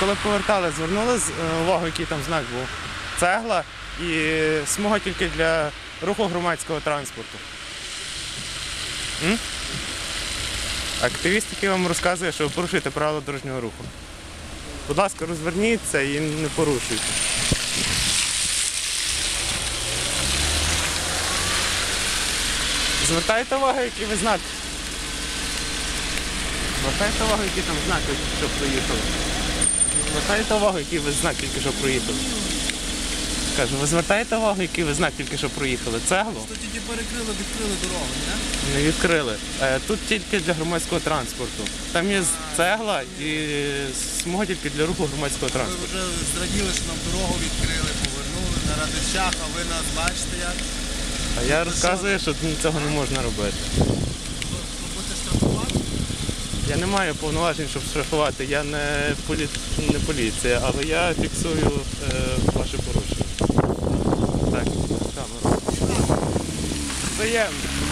коли повертали, звернули е, увагу, який там знак був. Цегла і смуга тільки для руху громадського транспорту. М? Активіст, який вам розказує, що ви порушуєте правила дорожнього руху. Будь ласка, розверніться і не порушуйте. Звертайте увагу, який ви знак. Звертайте увагу, які там знаки, що проїхали. Звертайте увагу, який ви знак тільки що проїхали. Кажу, ви звертаєте увагу, який ви знак тільки що проїхали. Цеглу То тільки перекрили, відкрили дорогу, не? не відкрили. Е, Тут тільки для громадського транспорту. Там є цегла і смуга тільки для руху громадського Ви транспорту. вже зраділи, що нам дорогу відкрили, повернули на радищах, а ви нас бачите як? А я розказую, що цього не можна робити. Я не маю повноважень, щоб штрафувати. Я не, полі... не поліція, але я фіксую е, ваше порушення. Так, камеру. Взаємно.